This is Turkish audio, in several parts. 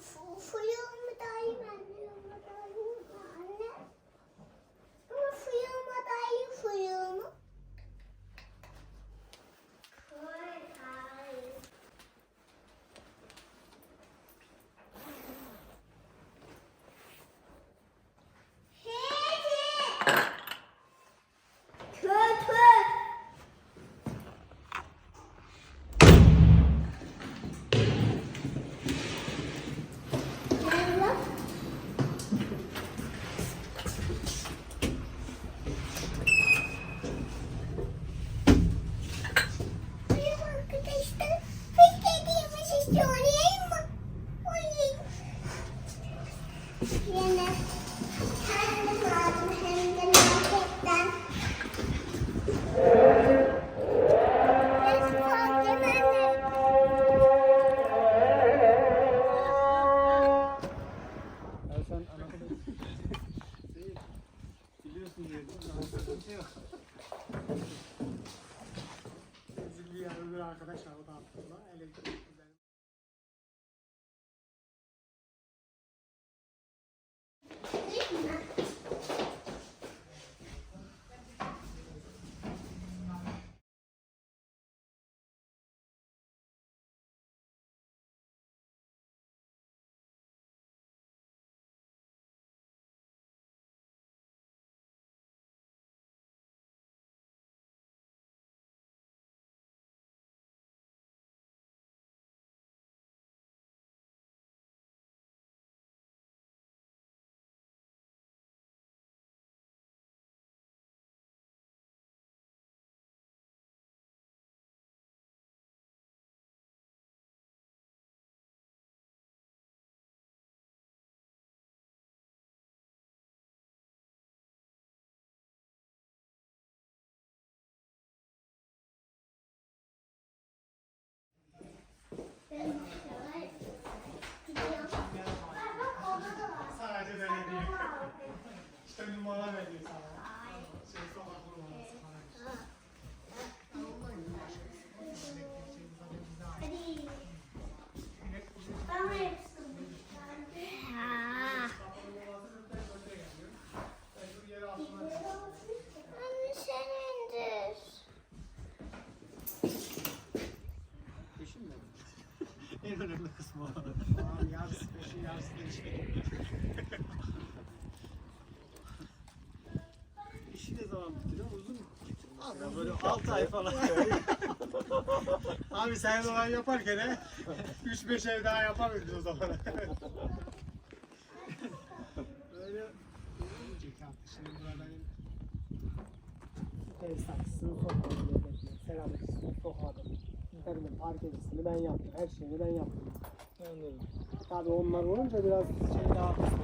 福福。Thank you. 6 ay falan. Abi sen zaman yaparken 3-5 ev daha yapabiliriz o zaman. Böyle olmayacak artık. Şimdi burada benim ev saksısını sokmadım. Seramikisini sokmadım. Efendim parkecisini ben yaptım. Her şeyini ben yaptım. Anladım. Tabii onlar olunca biraz şey daha kısa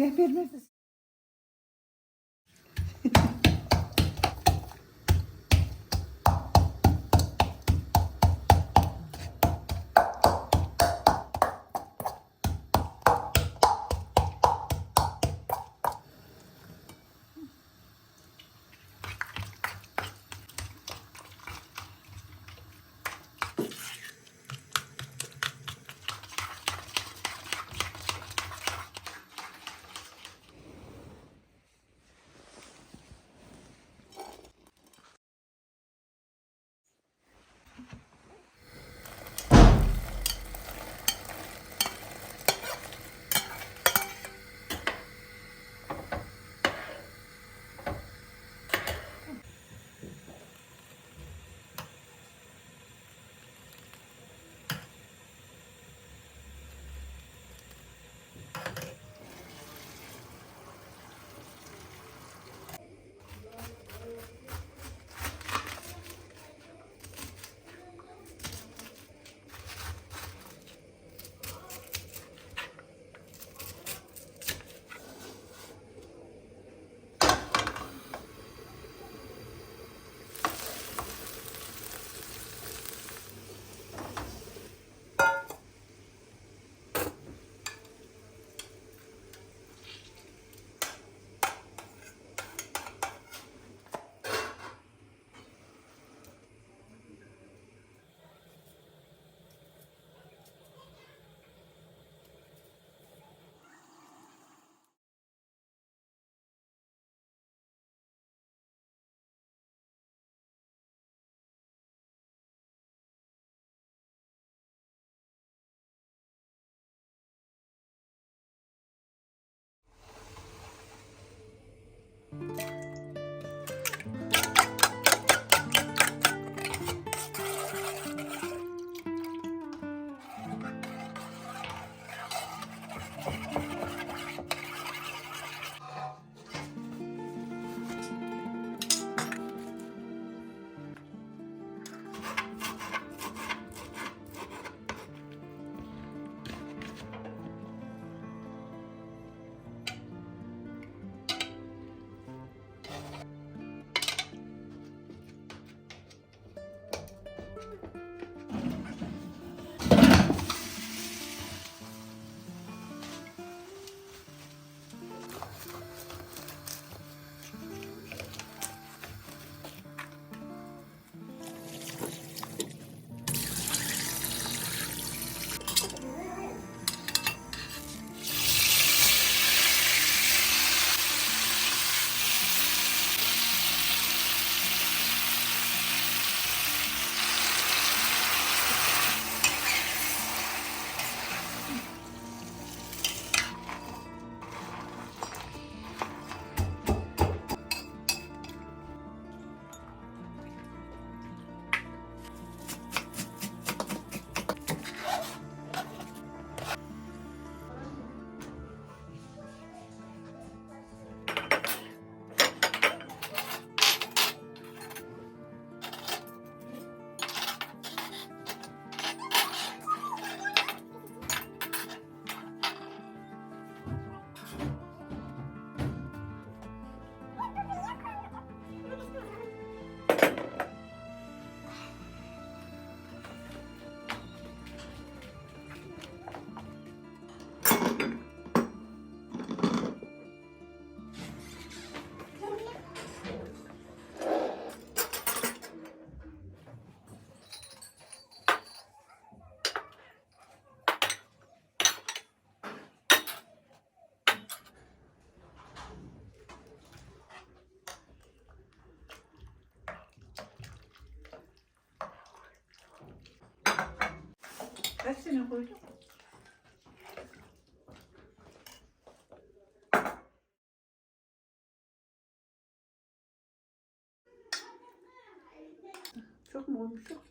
Si es 다 쓰는 거죠? 조금 멈춰.